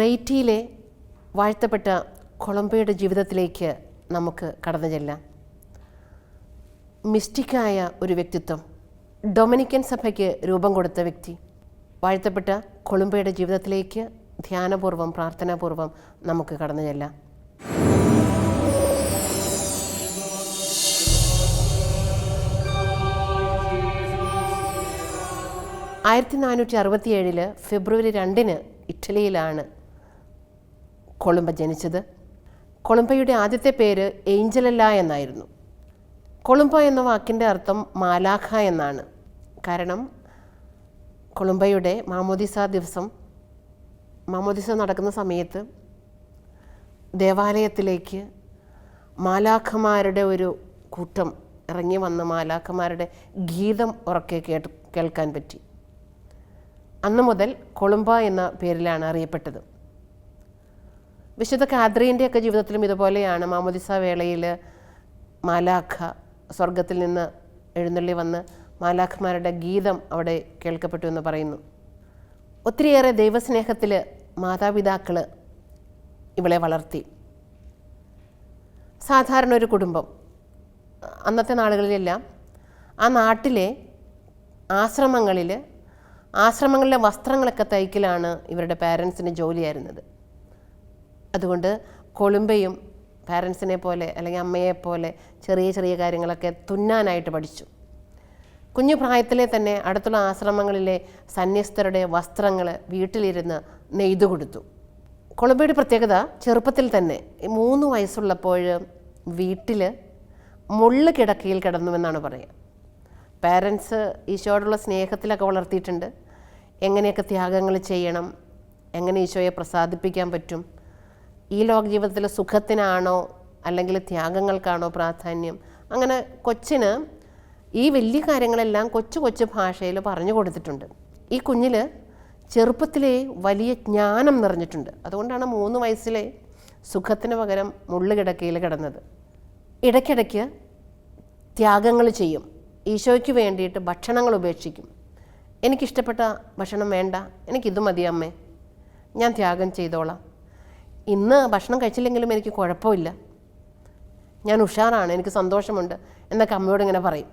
റേറ്റിയിലെ വാഴ്ത്തപ്പെട്ട കൊളംബോയുടെ ജീവിതത്തിലേക്ക് നമുക്ക് കടന്നു ചെല്ലാം. മിസ്റ്റിക്കായ ഒരു വ്യക്തിത്വം ഡൊമിനിക്കൻ സഭയ്ക്ക് രൂപം കൊടുത്ത വ്യക്തി വാഴ്ത്തപ്പെട്ട കൊളംബോയുടെ ജീവിതത്തിലേക്ക് ധ്യാനപൂർവം പ്രാർത്ഥനാപൂർവം നമുക്ക് കടന്നു ചെല്ലാം. ആയിരത്തി നാനൂറ്റി അറുപത്തിയേഴിൽ ഫെബ്രുവരി രണ്ടിന് ഇറ്റലിയിലാണ് കൊളുംബ ജനിച്ചത്. കൊളുംബയുടെ ആദ്യത്തെ പേര് ഏഞ്ചലല്ല എന്നായിരുന്നു. കൊളുംബ എന്ന വാക്കിന്റെ അർത്ഥം മാലാഖ എന്നാണ്. കാരണം കൊളുംബയുടെ മാമോദിസ ദിവസം മാമോദിസ നടക്കുന്ന സമയത്ത് ദേവാലയത്തിലേക്ക് മാലാഖമാരുടെ ഒരു കൂട്ടം ഇറങ്ങി വന്ന മാലാഖമാരുടെ ഗീതം ഉറക്കെ കേട്ട് കേൾക്കാൻ പറ്റി. അന്നു മുതൽ കൊളുംബ എന്ന പേരിലാണ് അറിയപ്പെട്ടത്. വിശുദ്ധ കാദ്രീന്റെയൊക്കെ ജീവിതത്തിലും ഇതുപോലെയാണ്. മാമോദിസ വേളയിൽ മാലാഖ സ്വർഗത്തിൽ നിന്ന് എഴുന്നള്ളി വന്ന് മാലാഖമാരുടെ ഗീതം അവിടെ കേൾക്കപ്പെട്ടു എന്ന് പറയുന്നു. ഒത്തിരിയേറെ ദൈവസ്നേഹത്തിൽ മാതാപിതാക്കൾ ഇവളെ വളർത്തി. സാധാരണ ഒരു കുടുംബം. അന്നത്തെ നാളുകളിലെല്ലാം ആ നാട്ടിലെ ആശ്രമങ്ങളിൽ ആശ്രമങ്ങളിലെ വസ്ത്രങ്ങളൊക്കെ തയ്ക്കലാണ് ഇവരുടെ പാരൻസിന് ജോലിയായിരുന്നത്. അതുകൊണ്ട് കൊളുമ്പയും പാരൻസിനെ പോലെ അല്ലെങ്കിൽ അമ്മയെ പോലെ ചെറിയ ചെറിയ കാര്യങ്ങളൊക്കെ തുന്നാനായിട്ട് പഠിച്ചു. കുഞ്ഞു പ്രായത്തിലെ തന്നെ അടുത്തുള്ള ആശ്രമങ്ങളിലെ സന്യസ്തരുടെ വസ്ത്രങ്ങൾ വീട്ടിലിരുന്ന് നെയ്തു കൊടുത്തു. കൊളംബിയുടെ പ്രത്യേകത ചെറുപ്പത്തിൽ തന്നെ മൂന്ന് വയസ്സുള്ളപ്പോൾ വീട്ടിൽ മുള്ളു കിടക്കയിൽ കിടന്നുവെന്നാണ് പറയുക. പാരൻസ് ഈശോയോടുള്ള സ്നേഹത്തിലൊക്കെ വളർത്തിയിട്ടുണ്ട്. എങ്ങനെയൊക്കെ ത്യാഗങ്ങൾ ചെയ്യണം എങ്ങനെ ഈശോയെ പ്രസാദിപ്പിക്കാൻ പറ്റും ഈ ലോക ജീവിതത്തിലെ സുഖത്തിനാണോ അല്ലെങ്കിൽ ത്യാഗങ്ങൾക്കാണോ പ്രാധാന്യം? അങ്ങനെ കൊച്ചിന് ഈ വലിയ കാര്യങ്ങളെല്ലാം കൊച്ചു കൊച്ചു ഭാഷയിൽ പറഞ്ഞു കൊടുത്തിട്ടുണ്ട്. ഈ കുഞ്ഞിൽ ചെറുപ്പത്തിലെ വലിയ ജ്ഞാനം നിറഞ്ഞിട്ടുണ്ട്. അതുകൊണ്ടാണ് മൂന്ന് വയസ്സിലെ സുഖത്തിന് പകരം മുള്ളുകിടക്കയിൽ കിടന്നത്. ഇടയ്ക്കിടയ്ക്ക് ത്യാഗങ്ങൾ ചെയ്യും. ഈശോയ്ക്ക് വേണ്ടിയിട്ട് ഭക്ഷണങ്ങൾ ഉപേക്ഷിക്കും. എനിക്കിഷ്ടപ്പെട്ട ഭക്ഷണം വേണ്ട. എനിക്കിത് മതി അമ്മേ. ഞാൻ ത്യാഗം ചെയ്തോളാം. ഇന്ന് ഭക്ഷണം കഴിച്ചില്ലെങ്കിലും എനിക്ക് കുഴപ്പമില്ല. ഞാൻ ഉഷാറാണ് എനിക്ക് സന്തോഷമുണ്ട് എന്നൊക്കെ അമ്മയോട് ഇങ്ങനെ പറയും.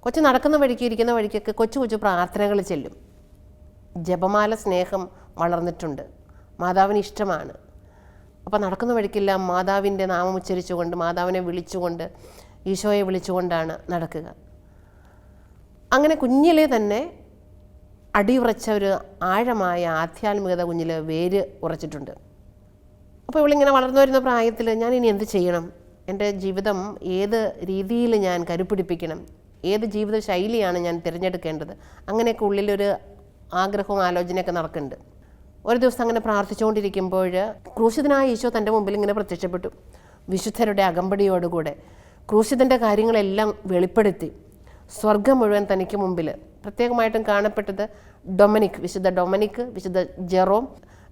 കൊച്ചു നടക്കുന്ന വഴിക്ക് ഇരിക്കുന്ന വഴിക്കൊക്കെ കൊച്ചു കൊച്ചു പ്രാർത്ഥനകൾ ചെല്ലും. ജപമാല സ്നേഹം വളർന്നിട്ടുണ്ട്. മാതാവിന് ഇഷ്ടമാണ്. അപ്പോൾ നടക്കുന്ന വഴിക്കെല്ലാം മാതാവിന്റെ നാമം ഉച്ചരിച്ചുകൊണ്ട് മാതാവിനെ വിളിച്ചുകൊണ്ട് ഈശോയെ വിളിച്ചുകൊണ്ടാണ് നടക്കുക. അങ്ങനെ കുഞ്ഞിലെ തന്നെ അടിയുറച്ച ഒരു ആഴമായ ആധ്യാത്മികത കുഞ്ഞിൽ വേര് ഉറച്ചിട്ടുണ്ട്. അപ്പോൾ ഇവളിങ്ങനെ വളർന്നു വരുന്ന പ്രായത്തിൽ ഞാൻ ഇനി എന്ത് ചെയ്യണം? എന്റെ ജീവിതം ഏത് രീതിയിൽ ഞാൻ കരുപിടിപ്പിക്കണം? ഏത് ജീവിത ശൈലിയാണ് ഞാൻ തിരഞ്ഞെടുക്കേണ്ടത്? അങ്ങനെയൊക്കെ ഉള്ളിലൊരു ആഗ്രഹവും ആലോചനയൊക്കെ നടക്കുന്നുണ്ട്. ഒരു ദിവസം അങ്ങനെ പ്രാർത്ഥിച്ചുകൊണ്ടിരിക്കുമ്പോൾ ക്രൂശിതനായ ഈശോ തന്റെ മുമ്പിൽ ഇങ്ങനെ പ്രത്യക്ഷപ്പെട്ടു. വിശുദ്ധരുടെ അകമ്പടിയോടുകൂടെ ക്രൂശിതന്റെ കാര്യങ്ങളെല്ലാം വെളിപ്പെടുത്തി. സ്വർഗം മുഴുവൻ തനിക്ക് മുമ്പിൽ പ്രത്യേകമായിട്ടും കാണപ്പെട്ടത് ഡൊമനിക് വിശുദ്ധ ഡൊമനിക് വിശുദ്ധ ജെറോം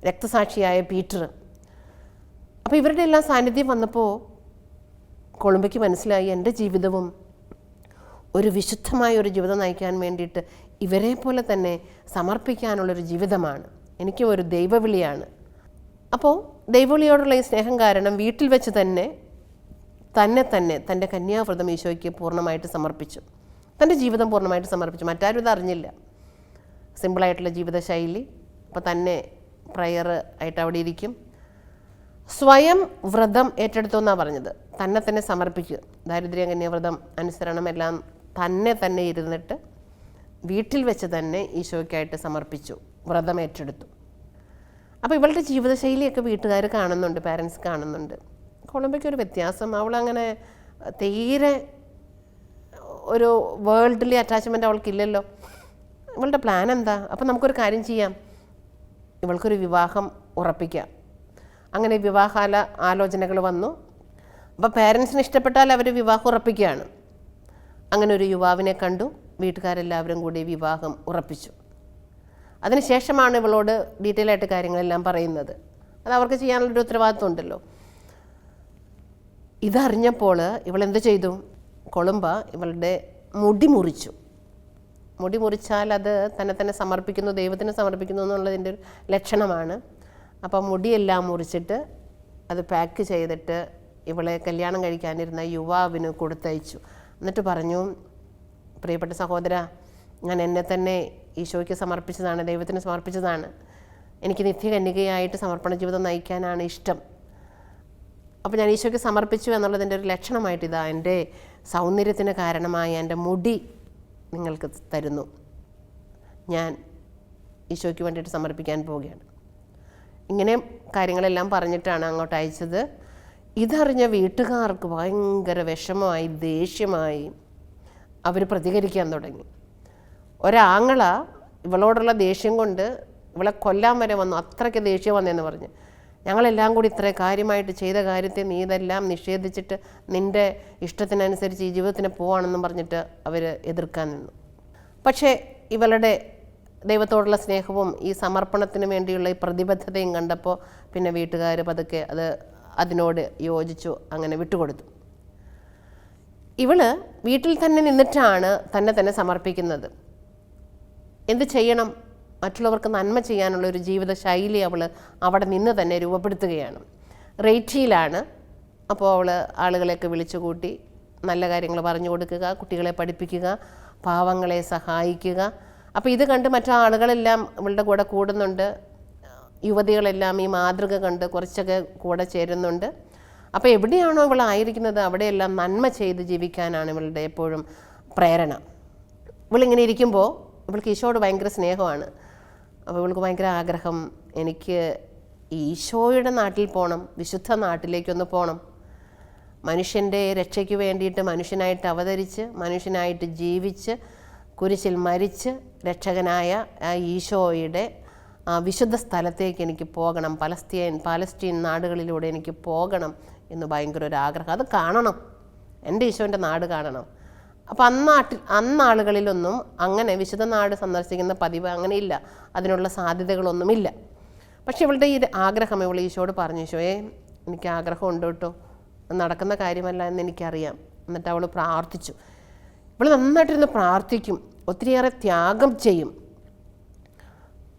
രക്തസാക്ഷിയായ പീറ്റർ. അപ്പോൾ ഇവരുടെ എല്ലാം സാന്നിധ്യം വന്നപ്പോൾ കൊളുമ്പയ്ക്ക് മനസ്സിലായി എന്റെ ജീവിതവും ഒരു വിശുദ്ധമായ ഒരു ജീവിതം നയിക്കാൻ വേണ്ടിയിട്ട് ഇവരെ പോലെ തന്നെ സമർപ്പിക്കാനുള്ളൊരു ജീവിതമാണ്. എനിക്ക് ഒരു ദൈവവിളിയാണ്. അപ്പോൾ ദൈവവിളിയോടുള്ള ഈ സ്നേഹം കാരണം വീട്ടിൽ വെച്ച് തന്നെ തന്നെ തന്നെ തന്റെ കന്യാവ്രതം ഈശോയ്ക്ക് പൂർണമായിട്ട് സമർപ്പിച്ചു. തന്റെ ജീവിതം പൂർണമായിട്ട് സമർപ്പിച്ചു. മറ്റാരും ഇത് അറിഞ്ഞില്ല. സിമ്പിളായിട്ടുള്ള ജീവിതശൈലി. അപ്പോൾ തന്നെ പ്രയർ ആയിട്ട് അവിടെ ഇരിക്കും. സ്വയം വ്രതം ഏറ്റെടുത്തു എന്നാണ് പറഞ്ഞത്. തന്നെ തന്നെ സമർപ്പിക്കുക. ദാരിദ്ര്യ കന്യാവ്രതം അനുസരണം എല്ലാം തന്നെ തന്നെ ഇരുന്നിട്ട് വീട്ടിൽ വെച്ച് തന്നെ ഈശോയ്ക്കായിട്ട് സമർപ്പിച്ചു. വ്രതം ഏറ്റെടുത്തു. അപ്പോൾ ഇവളുടെ ജീവിതശൈലിയൊക്കെ വീട്ടുകാർ കാണുന്നുണ്ട് പാരൻസ് കാണുന്നുണ്ട്. കൊളംബയ്ക്ക് ഒരു വ്യത്യാസം. അവളങ്ങനെ തീരെ ഒരു വേൾഡ്ലി അറ്റാച്ച്മെന്റ് അവൾക്കില്ലല്ലോ. ഇവളുടെ പ്ലാൻ എന്താ? അപ്പം നമുക്കൊരു കാര്യം ചെയ്യാം. ഇവൾക്കൊരു വിവാഹം ഉറപ്പിക്കാം. അങ്ങനെ വിവാഹാല ആലോചനകൾ വന്നു. അപ്പോൾ പേരൻസിന് ഇഷ്ടപ്പെട്ടാൽ അവർ വിവാഹം ഉറപ്പിക്കുകയാണ്. അങ്ങനെ ഒരു യുവാവിനെ കണ്ടു. വീട്ടുകാരെല്ലാവരും കൂടി വിവാഹം ഉറപ്പിച്ചു. അതിനുശേഷമാണ് ഇവളോട് ഡീറ്റെയിൽ ആയിട്ട് കാര്യങ്ങളെല്ലാം പറയുന്നത്. അത് അവർക്ക് ചെയ്യാനുള്ളൊരു ഉത്തരവാദിത്വം ഉണ്ടല്ലോ. ഇതറിഞ്ഞപ്പോൾ ഇവൾ എന്ത് ചെയ്തു? കൊളുമ്പ ഇവളുടെ മുടി മുറിച്ചു. മുടി മുറിച്ചാൽ അത് തന്നെ തന്നെ സമർപ്പിക്കുന്നു ദൈവത്തിന് സമർപ്പിക്കുന്നു എന്നുള്ളതിന്റെ ഒരു ലക്ഷണമാണ്. അപ്പം മുടിയെല്ലാം മുറിച്ചിട്ട് അത് പാക്ക് ചെയ്തിട്ട് ഇവളെ കല്യാണം കഴിക്കാനിരുന്ന യുവാവിന് കൊടുത്തയച്ചു. എന്നിട്ട് പറഞ്ഞു പ്രിയപ്പെട്ട സഹോദര ഞാൻ എന്നെ തന്നെ ഈശോയ്ക്ക് സമർപ്പിച്ചതാണ് ദൈവത്തിന് സമർപ്പിച്ചതാണ്. എനിക്ക് നിത്യകന്യകയായിട്ട് സമർപ്പണ ജീവിതം നയിക്കാനാണ് ഇഷ്ടം. അപ്പോൾ ഞാൻ ഈശോയ്ക്ക് സമർപ്പിച്ചു എന്നുള്ളതിന്റെ ഒരു ലക്ഷണമായിട്ട് ഇതാ എന്റെ സൗന്ദര്യത്തിന് കാരണമായ എന്റെ മുടി നിങ്ങൾക്ക് തരുന്നു. ഞാൻ ഈശോയ്ക്ക് വേണ്ടിയിട്ട് സമർപ്പിക്കാൻ പോവുകയാണ്. ഇങ്ങനെ കാര്യങ്ങളെല്ലാം പറഞ്ഞിട്ടാണ് അങ്ങോട്ട് അയച്ചത്. ഇതറിഞ്ഞ വീട്ടുകാർക്ക് ഭയങ്കര വിഷമമായി ദേഷ്യമായി അവർ പ്രതികരിക്കാൻ തുടങ്ങി. ഒരാങ്ങള ഇവളോടുള്ള ദേഷ്യം കൊണ്ട് ഇവളെ കൊല്ലാൻ വരെ വന്നു. അത്രയ്ക്ക് ദേഷ്യം വന്നെന്ന് പറഞ്ഞ്. ഞങ്ങളെല്ലാം കൂടി ഇത്ര കാര്യമായിട്ട് ചെയ്ത കാര്യത്തെ നീ ഇതെല്ലാം നിഷേധിച്ചിട്ട് നിന്റെ ഇഷ്ടത്തിനനുസരിച്ച് ഈ ജീവിതത്തിന് പോവാണെന്നും പറഞ്ഞിട്ട് അവർ എതിർക്കാൻ നിന്നു. പക്ഷേ ഇവളുടെ ദൈവത്തോടുള്ള സ്നേഹവും ഈ സമർപ്പണത്തിന് വേണ്ടിയുള്ള ഈ പ്രതിബദ്ധതയും കണ്ടപ്പോൾ പിന്നെ വീട്ടുകാർ പതുക്കെ അത് അതിനോട് യോജിച്ചു അങ്ങനെ വിട്ടുകൊടുത്തു. ഇവൾ വീട്ടിൽ തന്നെ നിന്നിട്ടാണ് തന്നെ തന്നെ സമർപ്പിക്കുന്നത്. എന്ത് ചെയ്യണം? മറ്റുള്ളവർക്ക് നന്മ ചെയ്യാനുള്ള ഒരു ജീവിത ശൈലി അവൾ അവിടെ നിന്ന് തന്നെ രൂപപ്പെടുത്തുകയാണ്. റേറ്റിയിലാണ്. അപ്പോൾ അവൾ ആളുകളെയൊക്കെ വിളിച്ചു കൂട്ടി നല്ല കാര്യങ്ങൾ പറഞ്ഞു കൊടുക്കുക കുട്ടികളെ പഠിപ്പിക്കുക പാവങ്ങളെ സഹായിക്കുക അപ്പോൾ ഇത് കണ്ട് മറ്റു ആളുകളെല്ലാം ഇവളുടെ കൂടെ കൂടുന്നുണ്ട്. യുവതികളെല്ലാം ഈ മാതൃക കണ്ട് കുറച്ചൊക്കെ കൂടെ ചേരുന്നുണ്ട്. അപ്പോൾ എവിടെയാണോ ഇവളായിരിക്കുന്നത് അവിടെയെല്ലാം നന്മ ചെയ്ത് ജീവിക്കാനാണ് ഇവളുടെ എപ്പോഴും പ്രേരണ. ഇവളിങ്ങനെ ഇരിക്കുമ്പോൾ ഇവൾക്ക് ഈശോയോട് ഭയങ്കര സ്നേഹമാണ്. അപ്പോൾ ഇവൾക്ക് ഭയങ്കര ആഗ്രഹം എനിക്ക് ഈശോയുടെ നാട്ടിൽ പോകണം വിശുദ്ധ നാട്ടിലേക്കൊന്ന് പോകണം മനുഷ്യന്റെ രക്ഷയ്ക്ക് വേണ്ടിയിട്ട് മനുഷ്യനായിട്ട് അവതരിച്ച് മനുഷ്യനായിട്ട് ജീവിച്ച് കുരിശിൽ മരിച്ച് രക്ഷകനായ ഈശോയുടെ വിശുദ്ധ സ്ഥലത്തേക്ക് എനിക്ക് പോകണം. പലസ്തീൻ പാലസ്തീൻ നാടുകളിലൂടെ എനിക്ക് പോകണം എന്ന് ഭയങ്കര ഒരു ആഗ്രഹം. അത് കാണണം. എന്റെ ഈശോന്റെ നാട് കാണണം. അപ്പോൾ അന്നാട്ടിൽ അന്നാളുകളിലൊന്നും അങ്ങനെ വിശുദ്ധ നാട് സന്ദർശിക്കുന്ന പതിവ് അങ്ങനെയില്ല അതിനുള്ള സാധ്യതകളൊന്നുമില്ല. പക്ഷേ ഇവളുടെ ഈ ആഗ്രഹം ഇവൾ ഈശോട് പറഞ്ഞു ഈശോയെ എനിക്ക് ആഗ്രഹമുണ്ട് കേട്ടോ. അത് നടക്കുന്ന കാര്യമല്ല എന്ന് എനിക്കറിയാം. എന്നിട്ട് അവൾ പ്രാർത്ഥിച്ചു. ഇവൾ നന്നായിട്ടിരുന്ന് പ്രാർത്ഥിക്കും ഒത്തിരിയേറെ ത്യാഗം ചെയ്യും.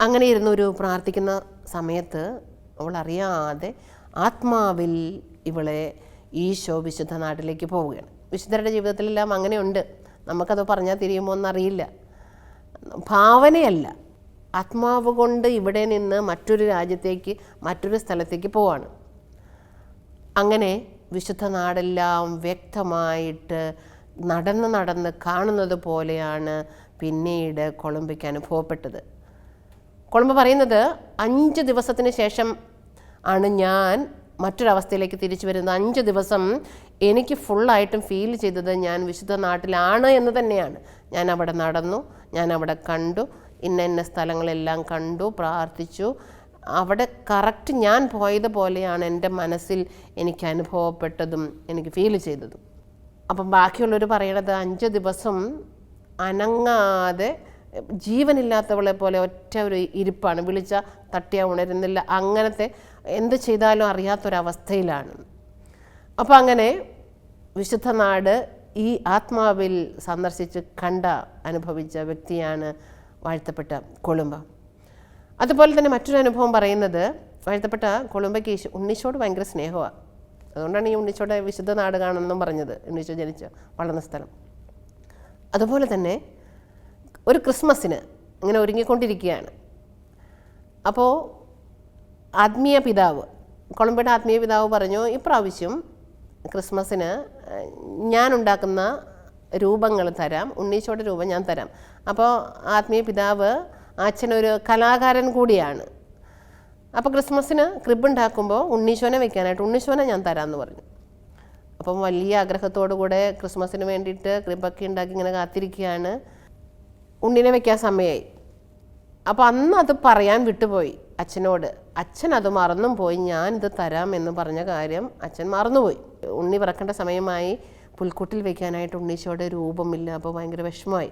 അങ്ങനെ ഇരുന്ന് ഒരു പ്രാർത്ഥിക്കുന്ന സമയത്ത് അവൾ അറിയാതെ ആത്മാവിൽ ഇവളെ ഈശോ വിശുദ്ധ നാട്ടിലേക്ക് പോവുകയാണ്. വിശുദ്ധരുടെ ജീവിതത്തിലെല്ലാം അങ്ങനെയുണ്ട്. നമുക്കത് പറഞ്ഞാൽ തിരിയുമോ എന്നറിയില്ല. ഭാവനയല്ല. ആത്മാവ് കൊണ്ട് ഇവിടെ നിന്ന് മറ്റൊരു രാജ്യത്തേക്ക് മറ്റൊരു സ്ഥലത്തേക്ക് പോവാണ്. അങ്ങനെ വിശുദ്ധ നാടെല്ലാം വ്യക്തമായിട്ട് നടന്ന് നടന്ന് കാണുന്നത് പോലെയാണ് പിന്നീട് കൊളംബിക്ക് അനുഭവപ്പെട്ടത് കൊളംബ് പറയുന്നത് അഞ്ച് ദിവസത്തിന് ശേഷം ആണ് ഞാൻ മറ്റൊരവസ്ഥയിലേക്ക് തിരിച്ചു വരുന്നത്. അഞ്ച് ദിവസം എനിക്ക് ഫുള്ളായിട്ടും ഫീൽ ചെയ്തത് ഞാൻ വിശുദ്ധ നാട്ടിലാണ് എന്ന് തന്നെയാണ്. ഞാൻ അവിടെ നടന്നു ഞാൻ അവിടെ കണ്ടു ഇന്ന ഇന്ന സ്ഥലങ്ങളെല്ലാം കണ്ടു പ്രാർത്ഥിച്ചു. അവിടെ കറക്റ്റ് ഞാൻ പോയതുപോലെയാണ് എന്റെ മനസ്സിൽ എനിക്ക് അനുഭവപ്പെട്ടതും എനിക്ക് ഫീൽ ചെയ്തതും. അപ്പം ബാക്കിയുള്ളവർ പറയണത് അഞ്ച് ദിവസം അനങ്ങാതെ ജീവനില്ലാത്തവളെ പോലെ ഒറ്റ ഒരു ഇരിപ്പാണ്. വിളിച്ച തട്ടിയ ഉണരുന്നില്ല. അങ്ങനത്തെ എന്ത് ചെയ്താലും അറിയാത്തൊരവസ്ഥയിലാണ്. അപ്പോൾ അങ്ങനെ വിശുദ്ധ നാട് ഈ ആത്മാവിൽ സന്ദർശിച്ച് കണ്ട അനുഭവിച്ച വ്യക്തിയാണ് വാഴ്ത്തപ്പെട്ട കൊളുമ്പ. അതുപോലെ തന്നെ മറ്റൊരു അനുഭവം പറയുന്നത് വാഴ്ത്തപ്പെട്ട കൊളുമ്പയ്ക്ക് ഉണ്ണീശോട് ഭയങ്കര സ്നേഹമാണ് അതുകൊണ്ടാണ് ഈ ഉണ്ണിച്ചോടെ വിശുദ്ധ നാട് കാണണമെന്നും പറഞ്ഞത് ഉണ്ണിച്ചോ ജനിച്ച വളർന്ന സ്ഥലം. അതുപോലെ തന്നെ ഒരു ക്രിസ്മസിന് ഇങ്ങനെ ഒരുങ്ങിക്കൊണ്ടിരിക്കുകയാണ്. അപ്പോൾ ആത്മീയ പിതാവ് കൊളംബിയുടെ ആത്മീയ പിതാവ് പറഞ്ഞു ഇപ്രാവശ്യം ക്രിസ്മസിന് ഞാൻ ഉണ്ടാക്കുന്ന രൂപങ്ങൾ തരാം ഉണ്ണീശോയുടെ രൂപം ഞാൻ തരാം. അപ്പോൾ ആത്മീയ പിതാവ് അച്ഛനൊരു കലാകാരൻ കൂടിയാണ്. അപ്പോൾ ക്രിസ്മസിന് ക്രിബ് ഉണ്ടാക്കുമ്പോൾ ഉണ്ണീശോനെ വെക്കാനായിട്ട് ഉണ്ണീശോനെ ഞാൻ തരാമെന്ന് പറഞ്ഞു. അപ്പം വലിയ ആഗ്രഹത്തോടു കൂടെ ക്രിസ്മസിന് വേണ്ടിയിട്ട് ക്രിബൊക്കെ ഉണ്ടാക്കി ഇങ്ങനെ കാത്തിരിക്കുകയാണ്. ഉണ്ണിനെ വെക്കാൻ സമയമായി അപ്പോൾ അന്ന് അത് പറയാൻ വിട്ടുപോയി അച്ഛനോട്. അച്ഛൻ അത് മറന്നും പോയി. ഞാൻ ഇത് തരാം എന്ന് പറഞ്ഞ കാര്യം അച്ഛൻ മറന്നുപോയി. ഉണ്ണി പിറക്കേണ്ട സമയമായി പുൽക്കൂട്ടിൽ വെക്കാനായിട്ട് ഉണ്ണീശോയുടെ രൂപമില്ല. അപ്പോൾ ഭയങ്കര വിഷമമായി.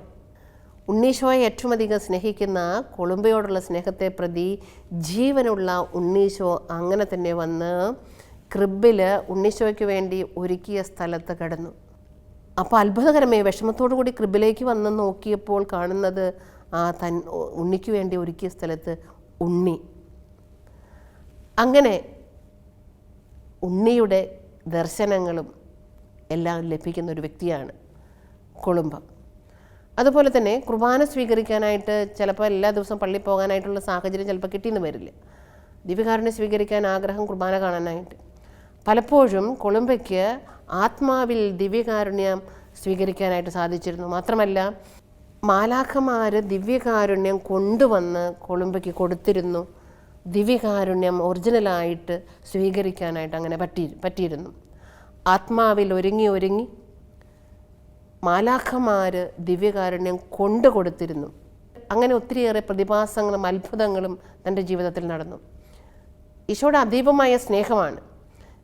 ഉണ്ണീശോയെ ഏറ്റവും അധികം സ്നേഹിക്കുന്ന കൊളുമ്പയോടുള്ള സ്നേഹത്തെ പ്രതി ജീവനുള്ള ഉണ്ണീശോ അങ്ങനെ തന്നെ വന്ന് ക്രിബിൽ ഉണ്ണീശോയ്ക്ക് വേണ്ടി ഒരുക്കിയ സ്ഥലത്ത് കിടന്നു. അപ്പോൾ അത്ഭുതകരമായി വിഷമത്തോടു കൂടി ക്രിബിലേക്ക് വന്ന് നോക്കിയപ്പോൾ കാണുന്നത് ആ തൻ ഉണ്ണിക്ക് വേണ്ടി ഒരുക്കിയ സ്ഥലത്ത് ഉണ്ണി. അങ്ങനെ ഉണ്ണിയുടെ ദർശനങ്ങളും എല്ലാം ലഭിക്കുന്ന ഒരു വ്യക്തിയാണ് കുളുമ്പം. അതുപോലെ തന്നെ കുർബാന സ്വീകരിക്കാനായിട്ട് ചിലപ്പോൾ എല്ലാ ദിവസവും പള്ളിയിൽ പോകാനായിട്ടുള്ള സാഹചര്യം ചിലപ്പോൾ കിട്ടിയെന്ന് വരില്ല. ദിവ്യകാരനെ സ്വീകരിക്കാൻ ആഗ്രഹം കുർബാന കാണാനായിട്ട്. പലപ്പോഴും കൊളുമ്പയ്ക്ക് ആത്മാവിൽ ദിവ്യകാരുണ്യം സ്വീകരിക്കാനായിട്ട് സാധിച്ചിരുന്നു. മാത്രമല്ല മാലാഖമാർ ദിവ്യകാരുണ്യം കൊണ്ടുവന്ന് കൊളുമ്പയ്ക്ക് കൊടുത്തിരുന്നു. ദിവ്യകാരുണ്യം ഒറിജിനലായിട്ട് സ്വീകരിക്കാനായിട്ട് അങ്ങനെ പറ്റി പറ്റിയിരുന്നു. ആത്മാവിൽ ഒരുങ്ങി ഒരുങ്ങി മാലാഖമാർ ദിവ്യകാരുണ്യം കൊണ്ടു കൊടുത്തിരുന്നു. അങ്ങനെ ഒത്തിരിയേറെ പ്രതിഭാസങ്ങളും അത്ഭുതങ്ങളും തന്റെ ജീവിതത്തിൽ നടന്നു. ഈശോയുടെ അതീവമായ സ്നേഹമാണ്.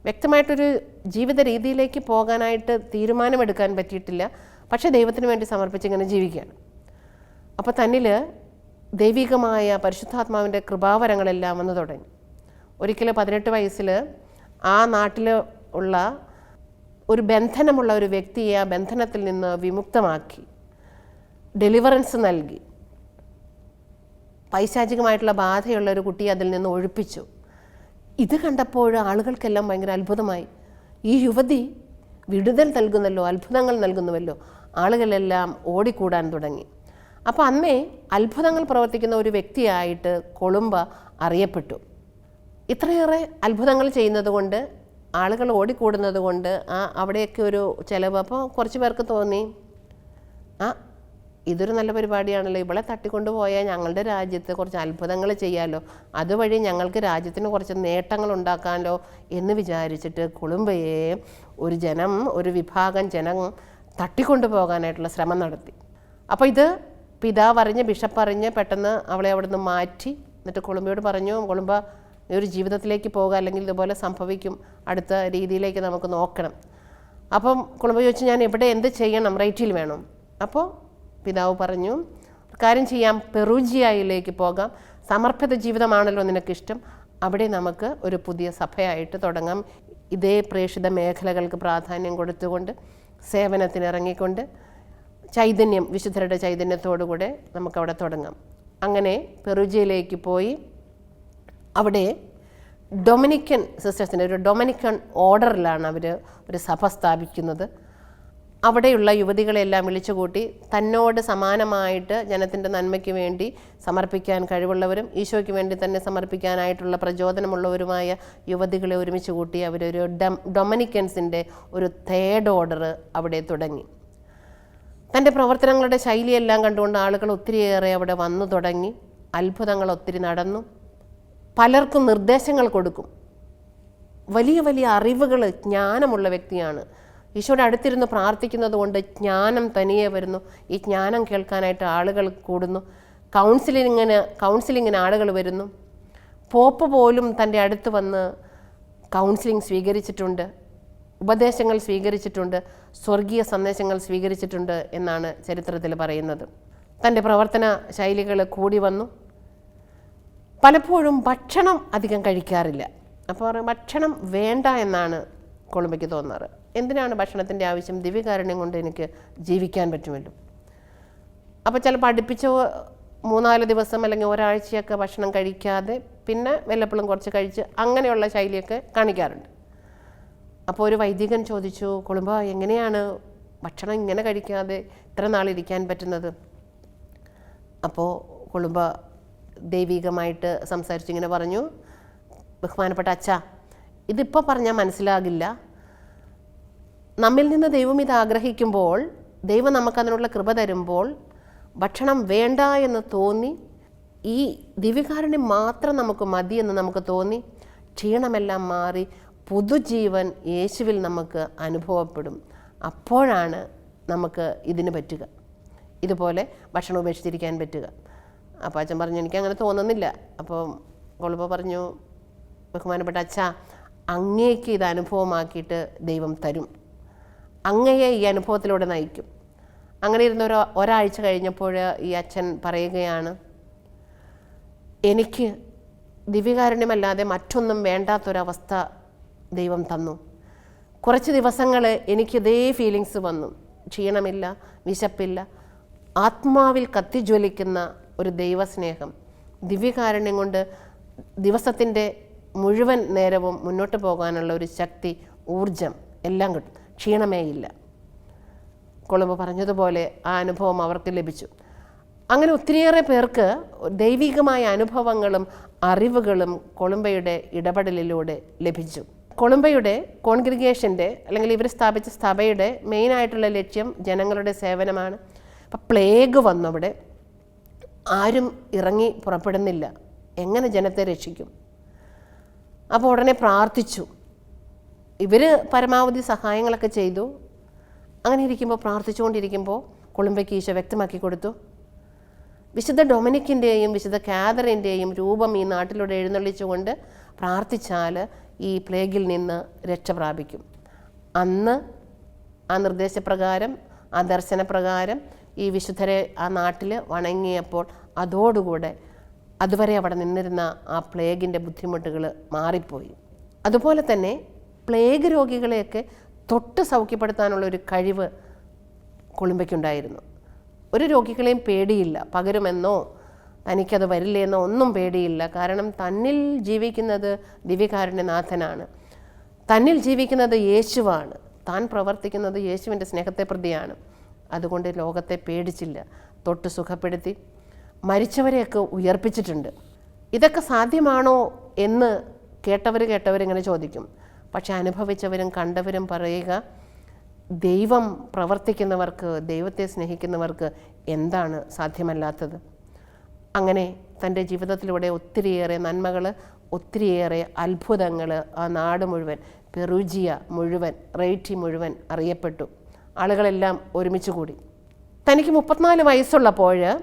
വ്യക്തമായിട്ടൊരു ജീവിത രീതിയിലേക്ക് പോകാനായിട്ട് തീരുമാനമെടുക്കാൻ പറ്റിയിട്ടില്ല. പക്ഷേ ദൈവത്തിന് വേണ്ടി സമർപ്പിച്ച് ഇങ്ങനെ ജീവിക്കുകയാണ്. അപ്പോൾ തന്നിൽ ദൈവികമായ പരിശുദ്ധാത്മാവിന്റെ കൃപാവരങ്ങളെല്ലാം വന്നു തുടങ്ങി. ഒരിക്കൽ പതിനെട്ട് വയസ്സിൽ ആ നാട്ടിൽ ഉള്ള ഒരു ബന്ധനമുള്ള ഒരു വ്യക്തിയെ ആ ബന്ധനത്തിൽ നിന്ന് വിമുക്തമാക്കി ഡെലിവറൻസ് നൽകി. പൈശാചികമായിട്ടുള്ള ബാധയുള്ള ഒരു കുട്ടിയെ അതിൽ നിന്ന് ഒഴിപ്പിച്ചു. ഇത് കണ്ടപ്പോൾ ആളുകൾക്കെല്ലാം ഭയങ്കര അത്ഭുതമായി. ഈ യുവതി വിടുതൽ നൽകുന്നല്ലോ അത്ഭുതങ്ങൾ നൽകുന്നുവല്ലോ ആളുകളെല്ലാം ഓടിക്കൂടാൻ തുടങ്ങി. അപ്പോൾ അന്നേ അത്ഭുതങ്ങൾ പ്രവർത്തിക്കുന്ന ഒരു വ്യക്തിയായിട്ട് കൊളുമ്പ അറിയപ്പെട്ടു. ഇത്രയേറെ അത്ഭുതങ്ങൾ ചെയ്യുന്നത് കൊണ്ട് ആളുകൾ ഓടിക്കൂടുന്നത് കൊണ്ട് ആ അവിടെയൊക്കെ ഒരു ചിലവ് അപ്പോൾ കുറച്ച് പേർക്ക് തോന്നി. ആ ഇതൊരു നല്ല പരിപാടിയാണല്ലോ. ഇവളെ തട്ടിക്കൊണ്ട് പോയാൽ ഞങ്ങളുടെ രാജ്യത്ത് കുറച്ച് അത്ഭുതങ്ങൾ ചെയ്യാമല്ലോ അതുവഴി ഞങ്ങൾക്ക് രാജ്യത്തിന് കുറച്ച് നേട്ടങ്ങൾ ഉണ്ടാക്കാമല്ലോ എന്ന് വിചാരിച്ചിട്ട് കുളുമ്പയെ ഒരു ജനം ഒരു വിഭാഗം ജനം തട്ടിക്കൊണ്ടു പോകാനായിട്ടുള്ള ശ്രമം നടത്തി. അപ്പോൾ ഇത് പിതാവ് അറിഞ്ഞ് ബിഷപ്പ് അറിഞ്ഞ് പെട്ടെന്ന് അവളെ അവിടെ നിന്ന് മാറ്റി. എന്നിട്ട് കുളുമ്പയോട് പറഞ്ഞു കുളുമ്പ ഒരു ജീവിതത്തിലേക്ക് പോകുക അല്ലെങ്കിൽ ഇതുപോലെ സംഭവിക്കും അടുത്ത രീതിയിലേക്ക് നമുക്ക് നോക്കണം. അപ്പം കുടുംബം ചോദിച്ചു ഞാൻ എവിടെ എന്ത് ചെയ്യണം? റൈറ്റിൽ വേണം. അപ്പോൾ പിതാവ് പറഞ്ഞു കാര്യം ചെയ്യാം. പെറൂജിയയിലേക്ക് പോകാം. സമർപ്പിത ജീവിതമാണല്ലോ നിനക്കിഷ്ടം. അവിടെ നമുക്ക് ഒരു പുതിയ സഭയായിട്ട് തുടങ്ങാം. ഇതേ പ്രേക്ഷിത മേഖലകൾക്ക് പ്രാധാന്യം കൊടുത്തുകൊണ്ട് സേവനത്തിന് ഇറങ്ങിക്കൊണ്ട് ചൈതന്യം വിശുദ്ധരുടെ ചൈതന്യത്തോടുകൂടെ നമുക്കവിടെ തുടങ്ങാം. അങ്ങനെ പെറുജിയിലേക്ക് പോയി അവിടെ ഡൊമിനിക്കൻ സിസ്റ്റേഴ്സിന്റെ ഒരു ഡൊമിനിക്കൻ ഓർഡറിലാണ് അവർ ഒരു സഭ സ്ഥാപിക്കുന്നത്. അവിടെയുള്ള യുവതികളെല്ലാം വിളിച്ചുകൂട്ടി തന്നോട് സമാനമായിട്ട് ജനത്തിന്റെ നന്മയ്ക്ക് വേണ്ടി സമർപ്പിക്കാൻ കഴിവുള്ളവരും ഈശോയ്ക്ക് വേണ്ടി തന്നെ സമർപ്പിക്കാനായിട്ടുള്ള പ്രചോദനമുള്ളവരുമായ യുവതികളെ ഒരുമിച്ച് കൂട്ടി അവരൊരു ഡം ഡൊമിനിക്കൻസിന്റെ ഒരു തേർഡ് ഓർഡർ അവിടെ തുടങ്ങി. തന്റെ പ്രവർത്തനങ്ങളുടെ ശൈലിയെല്ലാം കണ്ടുകൊണ്ട് ആളുകൾ ഒത്തിരിയേറെ അവിടെ വന്നു തുടങ്ങി. അത്ഭുതങ്ങൾ ഒത്തിരി നടന്നു. പലർക്കും നിർദ്ദേശങ്ങൾ കൊടുക്കും. വലിയ വലിയ അറിവുകൾ ജ്ഞാനമുള്ള വ്യക്തിയാണ്. ഈശോയുടെ അടുത്തിരുന്ന് പ്രാർത്ഥിക്കുന്നത് കൊണ്ട് ജ്ഞാനം തനിയെ വരുന്നു. ഈ ജ്ഞാനം കേൾക്കാനായിട്ട് ആളുകൾ കൂടുന്നു. കൗൺസിലിങ്ങിന് കൗൺസിലിങ്ങിന് ആളുകൾ വരുന്നു. പോപ്പ് പോലും തന്റെ അടുത്ത് വന്ന് കൗൺസിലിംഗ് സ്വീകരിച്ചിട്ടുണ്ട്. ഉപദേശങ്ങൾ സ്വീകരിച്ചിട്ടുണ്ട്. സ്വർഗീയ സന്ദേശങ്ങൾ സ്വീകരിച്ചിട്ടുണ്ട് എന്നാണ് ചരിത്രത്തിൽ പറയുന്നത്. തന്റെ പ്രവർത്തന ശൈലികൾ കൂടി വന്നു. പലപ്പോഴും ഭക്ഷണം അധികം കഴിക്കാറില്ല. അപ്പോൾ ഭക്ഷണം വേണ്ട എന്നാണ് കൊളുമ്പയ്ക്ക് തോന്നാറ്. എന്തിനാണ് ഭക്ഷണത്തിന്റെ ആവശ്യം? ദിവ്യകാരുണ്യം കൊണ്ട് എനിക്ക് ജീവിക്കാൻ പറ്റുമല്ലോ. അപ്പോൾ ചിലപ്പോൾ അടുപ്പിച്ച മൂന്നാൽ ദിവസം അല്ലെങ്കിൽ ഒരാഴ്ചയൊക്കെ ഭക്ഷണം കഴിക്കാതെ പിന്നെ വല്ലപ്പോഴും കുറച്ച് കഴിച്ച് അങ്ങനെയുള്ള ശൈലിയൊക്കെ കാണിക്കാറുണ്ട്. അപ്പോൾ ഒരു വൈദികൻ ചോദിച്ചു കുളുമ്പ എങ്ങനെയാണ് ഭക്ഷണം ഇങ്ങനെ കഴിക്കാതെ ഇത്ര നാളിരിക്കാൻ പറ്റുന്നത്? അപ്പോൾ കുളുമ്പ ദൈവികമായിട്ട് സംസാരിച്ചിങ്ങനെ പറഞ്ഞു ബഹുമാനപ്പെട്ട അച്ഛ ഇതിപ്പോൾ പറഞ്ഞാൽ മനസ്സിലാകില്ല. നമ്മിൽ നിന്ന് ദൈവം ഇത് ആഗ്രഹിക്കുമ്പോൾ ദൈവം നമുക്കതിനുള്ള കൃപ തരുമ്പോൾ ഭക്ഷണം വേണ്ട എന്ന് തോന്നി ഈ ദിവ്യകാരുണ്യം മാത്രം നമുക്ക് മതി എന്ന് നമുക്ക് തോന്നി ക്ഷീണമെല്ലാം മാറി പുതുജീവൻ യേശുവിൽ നമുക്ക് അനുഭവപ്പെടും. അപ്പോഴാണ് നമുക്ക് ഇതിന് പറ്റുക. ഇതുപോലെ ഭക്ഷണം ഉപേക്ഷിച്ചിരിക്കാൻ പറ്റുക. അപ്പോൾ അച്ഛൻ പറഞ്ഞു എനിക്ക് അങ്ങനെ തോന്നുന്നില്ല. അപ്പോൾ കൊളുപ്പ പറഞ്ഞു ബഹുമാനപ്പെട്ട അച്ഛ അങ്ങേക്ക് ഇത് അനുഭവമാക്കിയിട്ട് ദൈവം തരും. അങ്ങയെ ഈ അനുഭവത്തിലൂടെ നയിക്കും. അങ്ങനെ ഇരുന്ന ഒരു ഒരാഴ്ച കഴിഞ്ഞപ്പോൾ ഈ അച്ഛൻ പറയുകയാണ് എനിക്ക് ദിവ്യകാരുണ്യമല്ലാതെ മറ്റൊന്നും വേണ്ടാത്തൊരവസ്ഥ ദൈവം തന്നു. കുറച്ച് ദിവസങ്ങൾ എനിക്ക് ഇതേ ഫീലിങ്സ് വന്നു. ക്ഷീണമില്ല വിശപ്പില്ല. ആത്മാവിൽ കത്തിജ്വലിക്കുന്ന ഒരു ദൈവസ്നേഹം. ദിവ്യകാരുണ്യം കൊണ്ട് ദിവസത്തിന്റെ മുഴുവൻ നേരവും മുന്നോട്ട് പോകാനുള്ള ഒരു ശക്തി ഊർജം എല്ലാം കിട്ടും. ക്ഷീണമേ ഇല്ല. കൊളുമ്പ് പറഞ്ഞതുപോലെ ആ അനുഭവം അവർക്ക് ലഭിച്ചു. അങ്ങനെ ഒത്തിരിയേറെ പേർക്ക് ദൈവികമായ അനുഭവങ്ങളും അറിവുകളും കൊളുമ്പയുടെ ഇടപെടലിലൂടെ ലഭിച്ചു. കൊളുമ്പയുടെ കോൺഗ്രിഗേഷന്റെ അല്ലെങ്കിൽ ഇവർ സ്ഥാപിച്ച സഭയുടെ മെയിനായിട്ടുള്ള ലക്ഷ്യം ജനങ്ങളുടെ സേവനമാണ്. അപ്പം പ്ലേഗ് വന്നു അവിടെ. ആരും ഇറങ്ങി പുറപ്പെടുന്നില്ല. എങ്ങനെ ജനത്തെ രക്ഷിക്കും? അപ്പോൾ ഉടനെ പ്രാർത്ഥിച്ചു. ഇവർ പരമാവധി സഹായങ്ങളൊക്കെ ചെയ്തു. അങ്ങനെ ഇരിക്കുമ്പോൾ പ്രാർത്ഥിച്ചുകൊണ്ടിരിക്കുമ്പോൾ കുളുമ്പയ്ക്ക് ഈശോ വ്യക്തമാക്കി കൊടുത്തു. വിശുദ്ധ ഡൊമിനിക്കിന്റെയും വിശുദ്ധ കാതറിന്റെയും രൂപം ഈ നാട്ടിലൂടെ എഴുന്നള്ളിച്ചുകൊണ്ട് പ്രാർത്ഥിച്ചാൽ ഈ പ്ലേഗിൽ നിന്ന് രക്ഷ പ്രാപിക്കും. അന്ന് ആ നിർദ്ദേശപ്രകാരം ആ ദർശനപ്രകാരം ഈ വിശുദ്ധരെ ആ നാട്ടിൽ വണങ്ങിയപ്പോൾ അതോടുകൂടെ അതുവരെ അവിടെ നിന്നിരുന്ന ആ പ്ലേഗിന്റെ ബുദ്ധിമുട്ടുകൾ മാറിപ്പോയി. അതുപോലെ തന്നെ പ്ലേഗ് രോഗികളെയൊക്കെ തൊട്ട് സൗഖ്യപ്പെടുത്താനുള്ള ഒരു കഴിവ് കൊളുമ്പയ്ക്കുണ്ടായിരുന്നു. ഒരു രോഗികളെയും പേടിയില്ല. പകരുമെന്നോ തനിക്കത് വരില്ലെന്നോ ഒന്നും പേടിയില്ല. കാരണം തന്നിൽ ജീവിക്കുന്നത് ദിവ്യകാരുണ്യനാഥനാണ് തന്നിൽ ജീവിക്കുന്നത് യേശുവാണ്. താൻ പ്രവർത്തിക്കുന്നത് യേശുവിന്റെ സ്നേഹത്തെ പ്രതിയാണ്. അതുകൊണ്ട് ലോകത്തെ പേടിച്ചില്ല തൊട്ട് സുഖപ്പെടുത്തി. മരിച്ചവരെയൊക്കെ ഉയർപ്പിച്ചിട്ടുണ്ട്. ഇതൊക്കെ സാധ്യമാണോ എന്ന് കേട്ടവർ കേട്ടവരിങ്ങനെ ചോദിക്കും. പക്ഷെ അനുഭവിച്ചവരും കണ്ടവരും പറയുക ദൈവം പ്രവർത്തിക്കുന്നവർക്ക് ദൈവത്തെ സ്നേഹിക്കുന്നവർക്ക് എന്താണ് സാധ്യമല്ലാത്തത്? അങ്ങനെ തന്റെ ജീവിതത്തിലൂടെ ഒത്തിരിയേറെ നന്മകൾ ഒത്തിരിയേറെ അത്ഭുതങ്ങൾ ആ നാട് മുഴുവൻ പെറുജിയ മുഴുവൻ റേറ്റി മുഴുവൻ അറിയപ്പെട്ടു. ആളുകളെല്ലാം ഒരുമിച്ച് കൂടി. തനിക്ക് മുപ്പത്തിനാല് വയസ്സുള്ളപ്പോൾ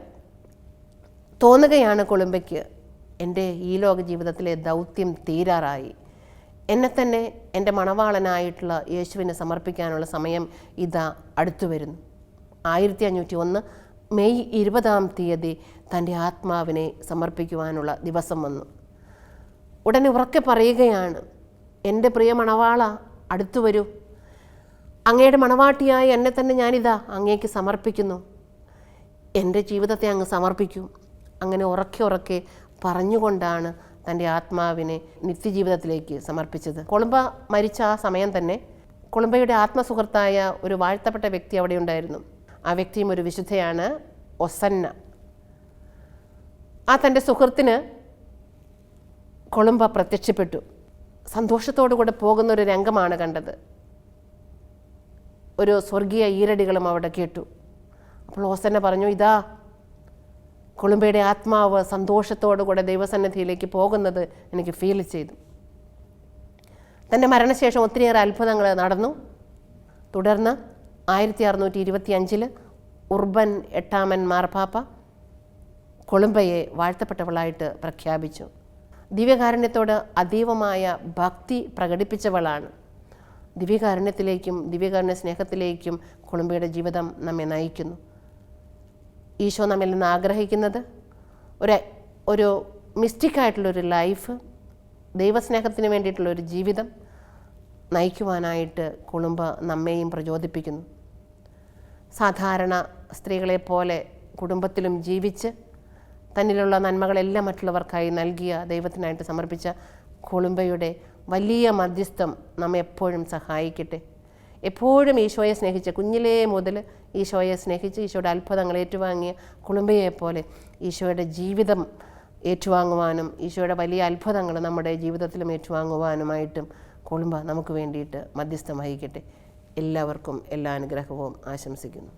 തോന്നുകയാണ് കൊളുമ്പയ്ക്ക് എന്റെ ഈ ലോക ജീവിതത്തിലെ ദൗത്യം തീരാറായി. എന്നെ തന്നെ എന്റെ മണവാളനായിട്ടുള്ള യേശുവിനെ സമർപ്പിക്കാനുള്ള സമയം ഇതാ അടുത്തു വരുന്നു. ആയിരത്തി അഞ്ഞൂറ്റി ഒന്ന് മെയ് ഇരുപതാം തീയതി തന്റെ ആത്മാവിനെ സമർപ്പിക്കുവാനുള്ള ദിവസം വന്നു. ഉടനെ ഉറക്കെ പറയുകയാണ് എന്റെ പ്രിയ മണവാള അടുത്തു വരൂ. അങ്ങയുടെ മണവാട്ടിയായി എന്നെ തന്നെ ഞാനിതാ അങ്ങേക്ക് സമർപ്പിക്കുന്നു. എന്റെ ജീവിതത്തെ അങ്ങ് സമർപ്പിക്കൂ. അങ്ങനെ ഉറക്കെ ഉറക്കെ പറഞ്ഞുകൊണ്ടാണ് തന്റെ ആത്മാവിനെ നിത്യജീവിതത്തിലേക്ക് സമർപ്പിച്ചത്. കൊളുമ്പ മരിച്ച ആ സമയം തന്നെ കൊളുമ്പയുടെ ആത്മസുഹൃത്തായ ഒരു വാഴ്ത്തപ്പെട്ട വ്യക്തി അവിടെ ഉണ്ടായിരുന്നു. ആ വ്യക്തിയും ഒരു വിശുദ്ധയാണ് ഒസന്ന. ആ തന്റെ സുഹൃത്തിന് കൊളുമ്പ പ്രത്യക്ഷപ്പെട്ടു. സന്തോഷത്തോടു കൂടെ പോകുന്ന ഒരു രംഗമാണ് കണ്ടത്. ഒരു സ്വർഗീയ ഈരടികളും അവിടെ കേട്ടു. അപ്പോൾ ഓസന്ന പറഞ്ഞു ഇതാ കൊളുമ്പയുടെ ആത്മാവ് സന്തോഷത്തോടുകൂടെ ദൈവസന്നിധിയിലേക്ക് പോകുന്നത് എനിക്ക് ഫീൽ ചെയ്തു. തന്റെ മരണശേഷം ഒത്തിരിയേറെ അത്ഭുതങ്ങൾ നടന്നു. തുടർന്ന് ആയിരത്തി അറുന്നൂറ്റി ഇരുപത്തി അഞ്ചിൽ ഉർബൻ എട്ടാമൻ മാർപ്പാപ്പ കൊളുമ്പയെ വാഴ്ത്തപ്പെട്ടവളായിട്ട് പ്രഖ്യാപിച്ചു. ദിവ്യകാരുണ്യത്തോട് അതീവമായ ഭക്തി പ്രകടിപ്പിച്ചവളാണ്. ദിവ്യകാരുണ്യത്തിലേക്കും ദിവ്യകാരുണ്യ സ്നേഹത്തിലേക്കും കൊളുമ്പിയുടെ ജീവിതം നമ്മെ നയിക്കുന്നു. ഈശോ നമ്മിൽ നിന്ന് ആഗ്രഹിക്കുന്നത് ഒരു ഒരു മിസ്റ്റിക്കായിട്ടുള്ളൊരു ലൈഫ് ദൈവസ്നേഹത്തിന് വേണ്ടിയിട്ടുള്ളൊരു ജീവിതം നയിക്കുവാനായിട്ട് കുളുമ്പ നമ്മെയും പ്രചോദിപ്പിക്കുന്നു. സാധാരണ സ്ത്രീകളെ പോലെ കുടുംബത്തിലും ജീവിച്ച് തന്നിലുള്ള നന്മകളെല്ലാം മറ്റുള്ളവർക്കായി നൽകിയ ദൈവത്തിനായിട്ട് സമർപ്പിച്ച കുളുമ്പയുടെ വലിയ മധ്യസ്ഥം നമ്മെ എപ്പോഴും സഹായിക്കട്ടെ. എപ്പോഴും ഈശോയെ സ്നേഹിച്ച കുഞ്ഞിലേ മുതൽ ഈശോയെ സ്നേഹിച്ച് ഈശോയുടെ അത്ഭുതങ്ങൾ ഏറ്റുവാങ്ങിയ കുളുമ്പയെപ്പോലെ ഈശോയുടെ ജീവിതം ഏറ്റുവാങ്ങുവാനും ഈശോയുടെ വലിയ അത്ഭുതങ്ങൾ നമ്മുടെ ജീവിതത്തിലും ഏറ്റുവാങ്ങുവാനുമായിട്ടും കുളുമ്പ നമുക്ക് വേണ്ടിയിട്ട് മധ്യസ്ഥം വഹിക്കട്ടെ. എല്ലാവർക്കും എല്ലാ അനുഗ്രഹവും ആശംസിക്കുന്നു.